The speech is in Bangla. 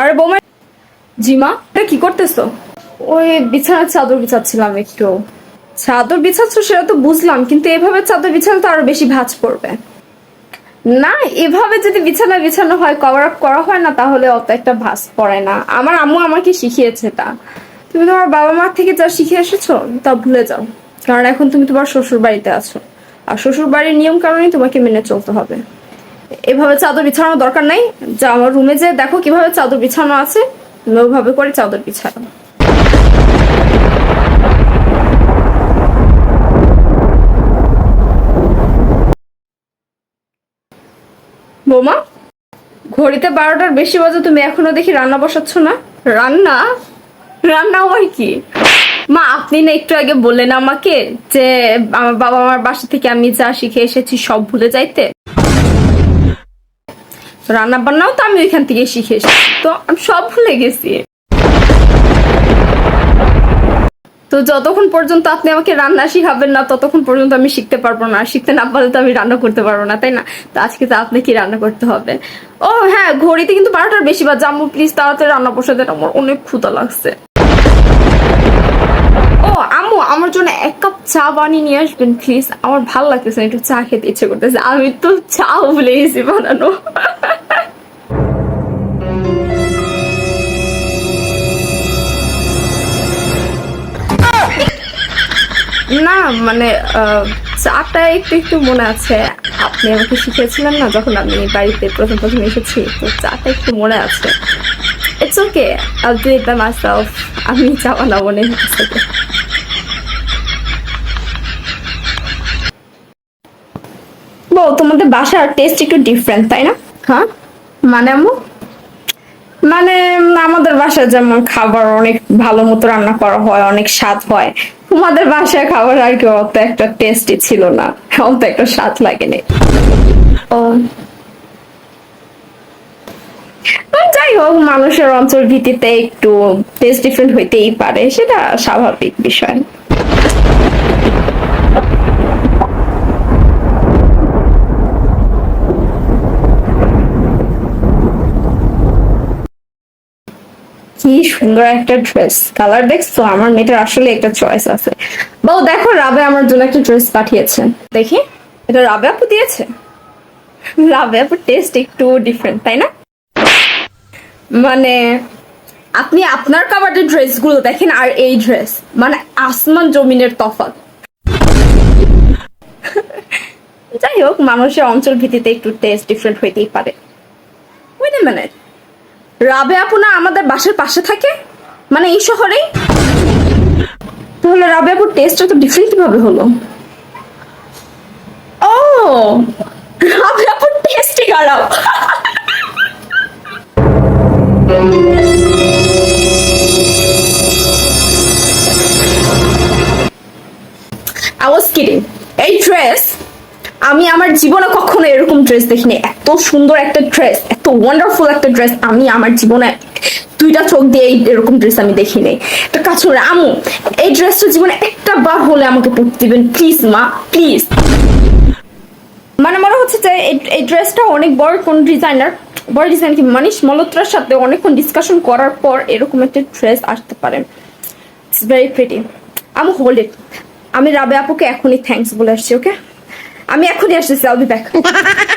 আরে বৌমা জিমা এটা কি করতেছো? ওই বিছানার চাদর বিছাচ্ছিলাম একটু। চাদর বিছাচ্ছ সেটা তো বুঝলাম কিন্তু এভাবে চাদর বিছালে তো আরও বেশি ভাঁজ পড়বে। না এভাবে যদি বিছানা বিছানো হয় কভার আপ করা হয় না তাহলে অত একটা ভাঁজ পড়ে না। আমার আম্মু আমাকে শিখিয়েছে তা তুমি তোমার বাবা মার থেকে যা শিখে এসেছ তা ভুলে যাও। কারণ এখন তুমি তোমার শ্বশুর বাড়িতে আছো। আর শ্বশুর বাড়ির নিয়ম কারণেই তোমাকে মেনে চলতে হবে। এভাবে চাদর বিছানোর দরকার নাই। যা আমার রুমে যে দেখো কীভাবে চাদর বিছানো আছে, তুমি ওভাবে করে চাদর বিছানো। বৌমা, ঘড়িতে বারোটার বেশি বাজে, তুমি এখনও দেখি রান্না বসাচ্ছ না? রান্না? রান্না হয় কি? মা, আপনি না একটু আগে বললেন আমাকে যে আমার বাবা মার বাসা থেকে আমি যা শিখে এসেছি সব ভুলে যাইতে। রান্না বান্নাও তো আমি ওইখান থেকে শিখে তো আমি সব ভুলে গেছি। তো যতক্ষণ পর্যন্ত আপনি আমাকে রান্না শিখাবেন না, ততক্ষণ পর্যন্ত আমি শিখতে পারব না। শিখতে না পারলে তো আমি রান্না করতে পারব না, তাই না? তো আজকে তো আপনি কি রান্না করতে হবে। ও হ্যাঁ ঘড়িতে কিন্তু বারোটার বেশি বা জাম্মু প্লিজ তাড়াতাড়ি রান্না বসে দেন। আমার অনেক ক্ষুধা লাগছে। ও, আম্মু, আমার জন্য এক কাপ চা বানিয়ে নিয়ে আসবেন প্লিজ আমার ভালো লাগতেছে একটু চা খেতে ইচ্ছে করতেছে। আমি তো চাও ভুলে গেছি বানানো। মানে চাটা একটু একটু মনে আছে। আপনি আমাকে শিখিয়েছিলেন না যখন আমি বাড়িতে প্রথম প্রথম এসেছি তো চাটা একটু মনে আছে। It's okay I do it by myself আমি চা বানাবো না ওকে বউ তোমাদের বাসার টেস্ট একটু ডিফারেন্ট তাই না? হ্যাঁ? মানে আম্মু? মানে আমাদের বাসায় যেমন খাবার অনেক ভালো মতো রান্না করা হয়, অনেক স্বাদ হয়, তোমাদের বাসায় খাবার আর কি অত একটা টেস্টি ছিল না, অত একটা স্বাদ লাগেনি। ও। যাই হোক, মানুষের অঞ্চল ভিত্তিতে একটু টেস্ট ডিফারেন্ট হইতেই পারে, সেটা স্বাভাবিক বিষয়। কি সুন্দর একটা ড্রেস কালার দেখছ? আমার মেয়েটার আসলে একটা চয়েস আছে। বউ দেখো রাবে আমার জন্য একটা ড্রেস পাঠিয়েছে। দেখি, এটা রাবে আপু দিয়েছে? রাবে আপুর টেস্ট একটু ডিফারেন্ট তাই না? মানে আপনি আপনার কাবার্ডের ড্রেসগুলো দেখেন আর এই ড্রেস মানে আসমান জমিনের তফাৎ। যাই হোক, মানুষের অঞ্চল ভিত্তিতে একটু টেস্ট ডিফারেন্ট হইতেই পারে। ওয়েট এ মিনিট রাবে আপু না আমাদের বাসার পাশে থাকে? মানে এই শহরেই? তাহলে রাবে আপুর টেস্টটা তো ডিফারেন্ট কীভাবে হলো। ও, রাবে আপুর টেস্টই খারাপ। I was kidding. এই ড্রেস আমি আমার জীবনে কখনো এরকম ড্রেস দেখিনি। এত সুন্দর একটা ড্রেস এত ওয়ান্ডারফুল একটা ড্রেস আমি আমার জীবনে দুইটা চোখ দিয়ে এরকম ড্রেস আমি দেখিনি। একটা কাজ করে আমু এই ড্রেসটা জীবনে একটা বার হলে আমাকে পড়তে দিবেন। প্লিজ মা প্লিজ মানে মনে হচ্ছে যে এই- ড্রেসটা অনেক বড় কোন ডিজাইনার বড় ডিজাইন কি মানিস মলত্রার সাথে অনেকক্ষণ ডিসকাশন করার পর এরকম একটা ড্রেস আসতে পারে। ইটস ভেরি প্রিটি আমি হোল্ড ইট আমি রাবে আপুকে এখনই থ্যাঙ্কস বলে আসছি ওকে আমি এখনই আসতেছি আল ব্যাক